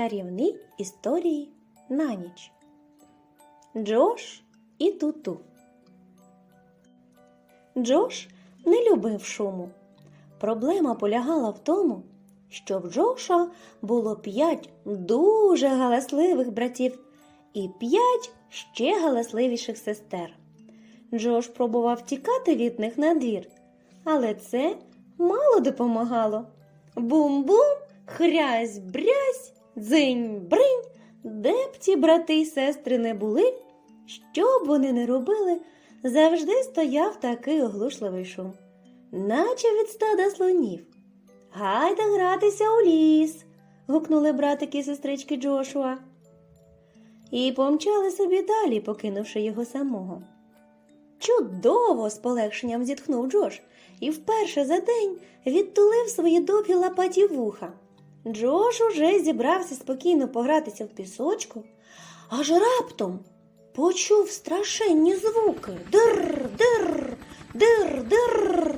чарівні історії на ніч. Джош і Туту. Джош не любив шуму. Проблема полягала в тому, що в Джоша було п'ять дуже галасливих братів і п'ять ще галасливіших сестер. Джош пробував тікати від них на двір, але це мало допомагало. Бум-бум, хрязь, брязь, дзинь, бринь, де б ті брати й сестри не були, що б вони не робили, завжди стояв такий оглушливий шум, наче від стада слонів. Гайда гратися у ліс. гукнули братики сестрички Джошуа. І помчали собі далі, покинувши його самого. Чудово! з полегшенням зітхнув Джош і вперше за день відтулив свої довгі лапаті вуха. Джош уже зібрався спокійно погратися в пісочку, аж раптом почув страшенні звуки. Дир, дир, дир, дир.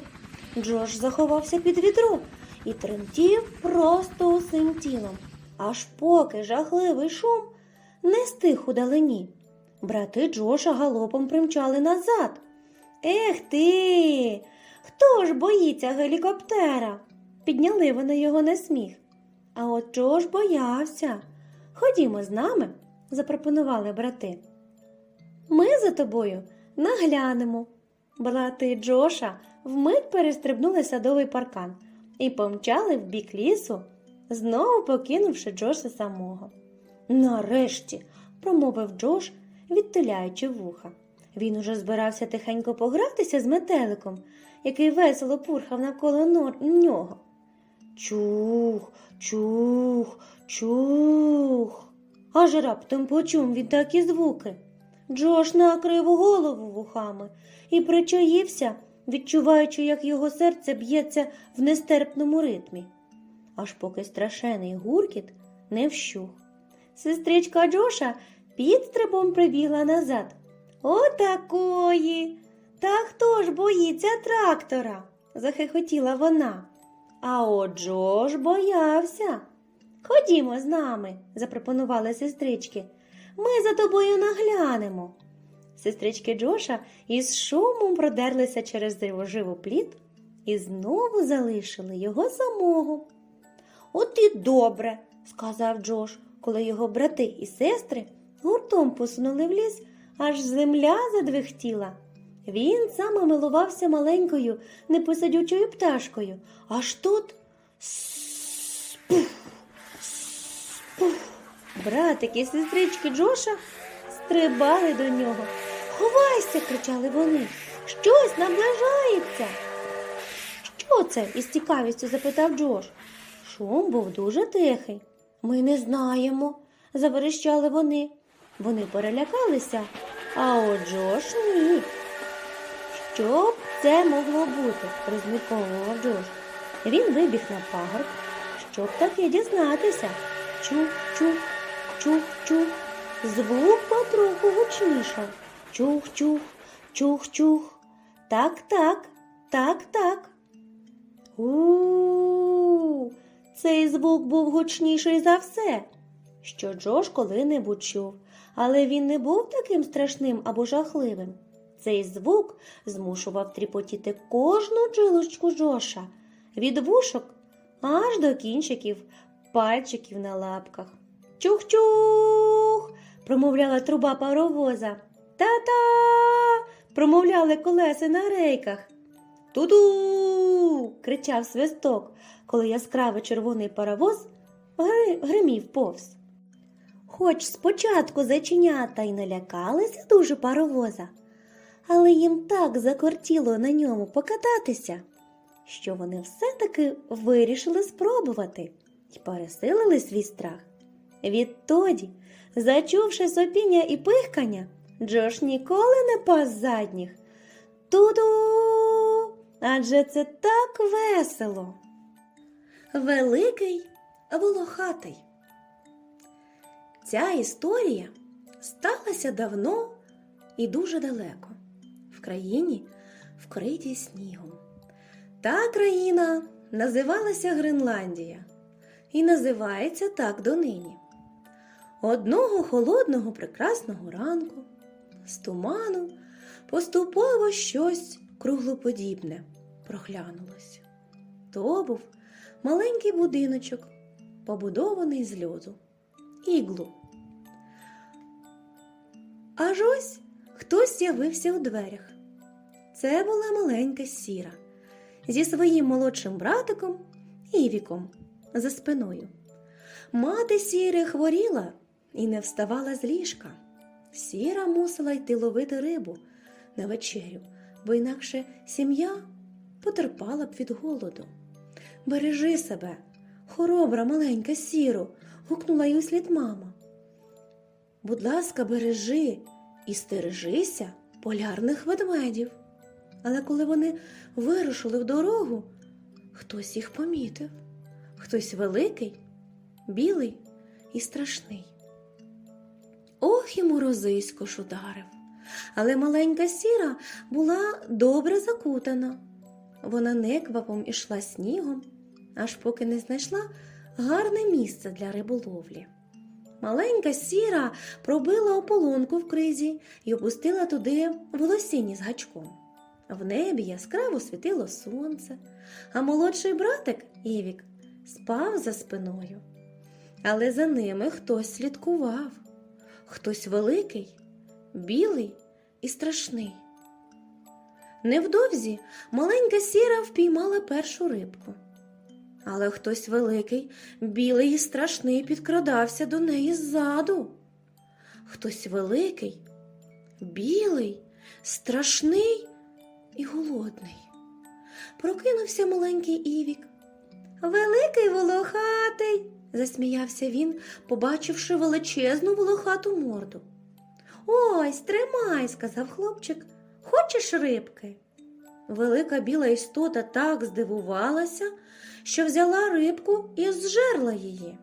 Джош заховався під відро і тремтів просто усім тілом, аж поки жахливий шум не стих у далині. Брати Джоша галопом примчали назад. Ех ти! Хто ж боїться гелікоптера? Підняли вони його на сміх. А от Джош боявся. Ходімо з нами, запропонували брати. Ми за тобою наглянемо. Брати Джоша вмить перестрибнули садовий паркан і помчали в бік лісу, знову покинувши Джоша самого. Нарешті, промовив Джош, відтуляючи вуха. Він уже збирався тихенько погратися з метеликом, який весело пурхав навколо нього. Чух, чух, чух. Аж раптом почув він такі звуки. Джош накрив голову вухами і причаївся, відчуваючи, як його серце б'ється в нестерпному ритмі. Аж поки страшений гуркіт не вщух. Сестричка Джоша підстрибом прибігла назад. Отакої. Та хто ж боїться трактора? захихотіла вона. А от Джош боявся. Ходімо з нами, запропонували сестрички. Ми за тобою наглянемо. Сестрички Джоша із шумом продерлися через дивоживу пліт і знову залишили його самого. От і добре, сказав Джош, коли його брати і сестри гуртом посунули в ліс, аж земля задвихтіла. Він саме милувався маленькою непосадючою пташкою, аж тут спух, спух. Братики і сестрички Джоша стрибали до нього. Ховайся, кричали вони. Щось наближається. Що це? із цікавістю запитав Джош. Шум був дуже тихий. Ми не знаємо, заверещали вони. Вони перелякалися, а от Джош ні. Що б це могло бути? розмірковував Джош. Він вибіг на пагорб, щоб таки дізнатися. Чух, чух, чух, чух. Звук потроху гучнішав. Чух, чух, чух, чух. Так, так, так, так. У, цей звук був гучніший за все, що Джош коли-небудь чув, але він не був таким страшним або жахливим. Цей звук змушував тріпотіти кожну джилочку Джоша від вушок аж до кінчиків пальчиків на лапках. Чух-чух. промовляла труба паровоза. Та-та. промовляли колеса на рейках. Ту-ду. кричав свисток, коли яскравий червоний паровоз гримів повз. Хоч спочатку зайченята й налякалися дуже паровоза, але їм так закортіло на ньому покататися, що вони все-таки вирішили спробувати і пересилили свій страх. Відтоді, зачувши сопіння і пихкання, Джош ніколи не пас задніх. Ту-ду! Адже це так весело. Великий волохатий. Ця історія сталася давно і дуже далеко, країні, вкритій снігом. Та країна називалася Гренландія і називається так донині. Одного холодного прекрасного ранку з туману поступово щось круглоподібне проглянулося. То був маленький будиночок, побудований з льоду, іглу. Аж ось хтось з'явився у дверях. Це була маленька сіра зі своїм молодшим братиком Івіком за спиною. Мати сіри хворіла і не вставала з ліжка. Сіра мусила йти ловити рибу на вечерю, бо інакше сім'я потерпала б від голоду. Бережи себе, хоробра маленька сіро, гукнула й услід мама. Будь ласка, бережи і стережися полярних ведмедів. Але коли вони вирушили в дорогу, хтось їх помітив, хтось великий, білий і страшний. Ох і морозисько ж ударив, але маленька сіра була добре закутана. Вона неквапом ішла снігом, аж поки не знайшла гарне місце для риболовлі. Маленька сіра пробила ополонку в кризі і опустила туди волосіні з гачком. В небі яскраво світило сонце, а молодший братик Івік спав за спиною. Але за ними хтось слідкував, хтось великий, білий і страшний. Невдовзі маленька сіра впіймала першу рибку. Але хтось великий, білий і страшний підкрадався до неї ззаду. Хтось великий, білий, страшний і голодний. Прокинувся маленький Івік. Великий волохатий, засміявся він, побачивши величезну волохату морду. Ось, тримай, сказав хлопчик. Хочеш рибки? Велика біла істота так здивувалася, що взяла рибку і зжерла її.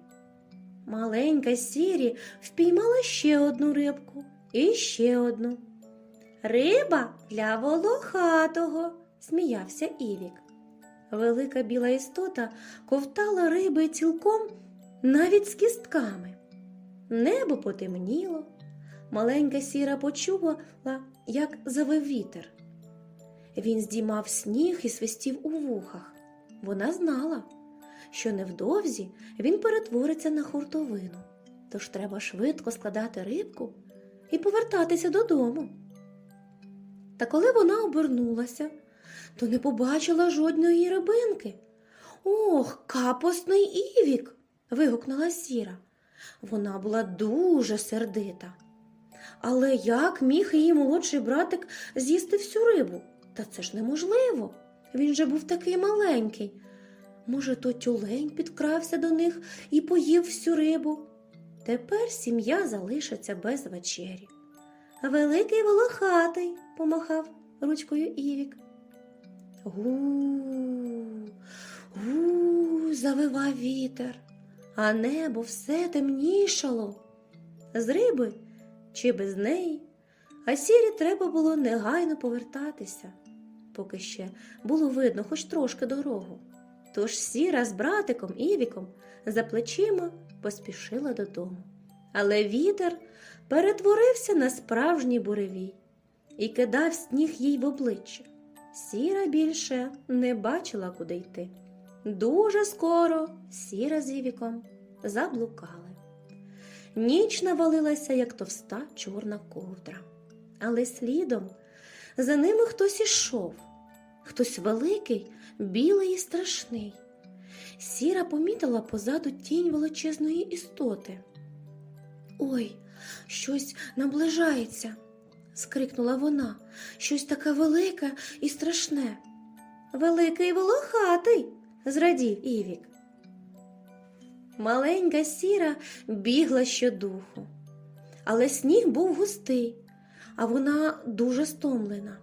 Маленька сірі впіймала ще одну рибку і ще одну. Риба для волохатого, сміявся Івік. Велика біла істота ковтала риби цілком навіть з кістками. Небо потемніло. Маленька сіра почула, як завив вітер. Він здіймав сніг і свистів у вухах. Вона знала, що невдовзі він перетвориться на хуртовину, тож треба швидко складати рибку і повертатися додому. Та коли вона обернулася, то не побачила жодної рибинки. Ох, капосний Івік. вигукнула сіра. Вона була дуже сердита. Але як міг її молодший братик з'їсти всю рибу? Та це ж неможливо. Він же був такий маленький. Може, то тюлень підкрався до них і поїв всю рибу. Тепер сім'я залишиться без вечері. Великий волохатий, помахав ручкою Івік. Гу, гу, завивав вітер, а небо все темнішало. З риби чи без неї, а сірі треба було негайно повертатися, поки ще було видно хоч трошки дорогу. Тож сіра з братиком Івіком за плечима поспішила додому. Але вітер перетворився на справжній буревій і кидав сніг їй в обличчя. Сіра більше не бачила, куди йти. Дуже скоро сіра з Івіком заблукали. Ніч навалилася, як товста чорна ковдра, але слідом за ними хтось ішов, хтось великий, білий і страшний. Сіра помітила позаду тінь величезної істоти. Ой, щось наближається, скрикнула вона, щось таке велике і страшне. Великий волохатий, зрадів Івік. Маленька сіра бігла щодуху, але сніг був густий, а вона дуже стомлена.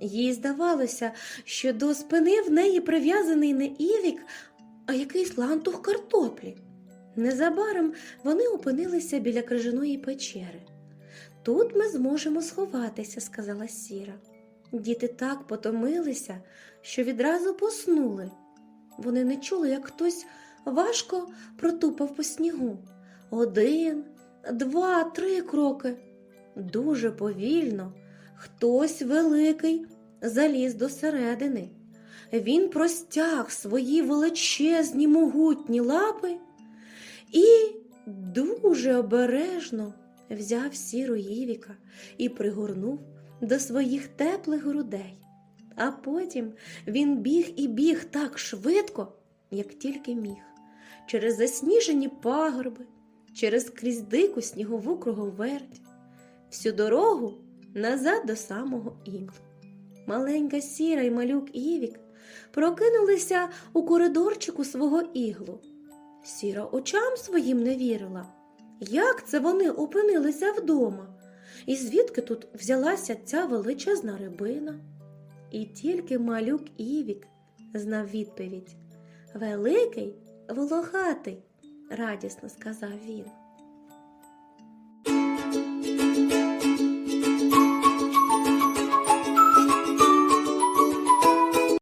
Їй здавалося, що до спини в неї прив'язаний не Івік, а якийсь лантух картоплі. Незабаром вони опинилися біля крижаної печери. Тут ми зможемо сховатися, сказала сіра. Діти так потомилися, що відразу поснули. Вони не чули, як хтось важко протупав по снігу. Один, два-три кроки. Дуже повільно хтось великий заліз до середини. Він простяг свої величезні могутні лапи і дуже обережно взяв сіру Євіка і пригорнув до своїх теплих грудей. А потім він біг і біг так швидко, як тільки міг, через засніжені пагорби, через крізь дику снігову круговерть, всю дорогу назад до самого іглу. Маленька сіра і малюк Івік прокинулися у коридорчику свого іглу. Сіра очам своїм не вірила. Як це вони опинилися вдома? І звідки тут взялася ця величезна рибина? І тільки малюк Івік знав відповідь. Великий, волохатий, радісно сказав він.